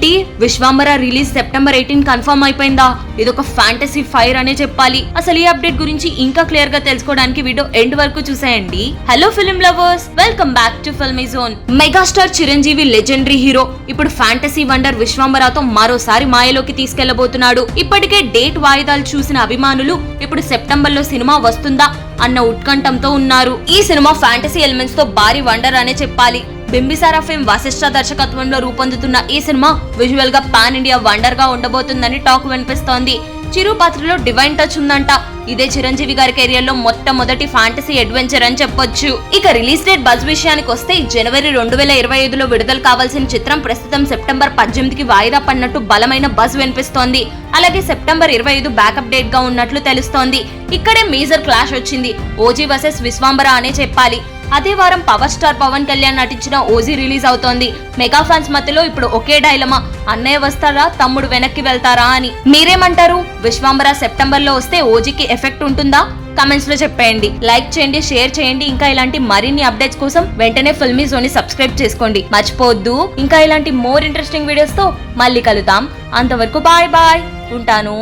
ఏంటి? Vishwambhara release September eighteen confirm అయిపోయిందా? ఇదొక ఫ్యాంటసీ ఫైర్ అనే చెప్పాలి. అసలు ఈ అప్డేట్ గురించి ఇంకా క్లియర్గా తెలుసుకోవడానికి వీడియో ఎండ్ వరకు చూసేయండి. Hello film lovers welcome back to filmy zone megastar Chiranjeevi legendary hero ఇప్పుడు ఫ్యాంటసీ వండర్ విశ్వామరాతో మరోసారి మాయలోకి తీసుకెళ్ళబోతున్నాడు. ఇప్పటికే డేట్ వాయిదాలు చూసిన అభిమానులు ఇప్పుడు సెప్టెంబర్లో సినిమా వస్తుందా అన్న ఉత్కంఠంతో ఉన్నారు. ఈ సినిమా ఫ్యాంటసీ ఎలిమెంట్స్తో భారీ వండర్ అనే చెప్పాలి. బింబిసారా ఫిల్మ్ వశిష్ఠ దర్శకత్వంలో రూపొందుతున్న ఈ సినిమా విజువల్గా పాన్ ఇండియా వండర్గా ఉండబోతుందని టాక్ వినిపిస్తోంది. చిరు పాత్రలో డివైన్ టచ్ ఉందంట. ఇదే చిరంజీవి గారి కెరియర్లో మొట్టమొదటి ఫ్యాంటసీ అడ్వెంచర్ అని చెప్పొచ్చు. ఇక రిలీజ్ డేట్ బజ్ విషయానికి వస్తే జనవరి రెండు వేల ఇరవై ఐదులో విడుదల కావాల్సిన చిత్రం ప్రస్తుతం సెప్టెంబర్ పద్దెనిమిదికి వాయిదా పడినట్టు బలమైన బజ్ వినిపిస్తోంది. అలాగే సెప్టెంబర్ ఇరవై ఐదు బ్యాకప్ డేట్గా ఉన్నట్లు తెలుస్తోంది. ఇక్కడే మేజర్ క్లాష్ వచ్చింది. ఓజీ వర్సెస్ విశ్వాంబర అనే చెప్పాలి. అదే వారం పవర్ స్టార్ పవన్ కళ్యాణ్ నటించిన ఓజీ రిలీజ్ అవుతోంది. మెగా ఫ్యాన్స్ మధ్యలో ఇప్పుడు ఒకే డైలమా. అన్నయ్య వస్తారా? తమ్ముడు వెనక్కి వెళ్తారా అని. మీరేమంటారు? విశ్వాంబర సెప్టెంబర్లో వస్తే ఓజీకి ఎఫెక్ట్ ఉంటుందా? కమెంట్స్లో చెప్పేయండి. లైక్ చేయండి షేర్ చేయండి. ఇంకా ఇలాంటి మరిన్ని అప్డేట్స్ కోసం వెంటనే ఫిల్మీ జోన్ని సబ్స్క్రైబ్ చేసుకోండి. మర్చిపోవద్దు. ఇంకా ఇలాంటి మోర్ ఇంట్రెస్టింగ్ వీడియోస్తో మళ్ళీ కలుద్దాం. అంతవరకు బాయ్ బాయ్. ఉంటాను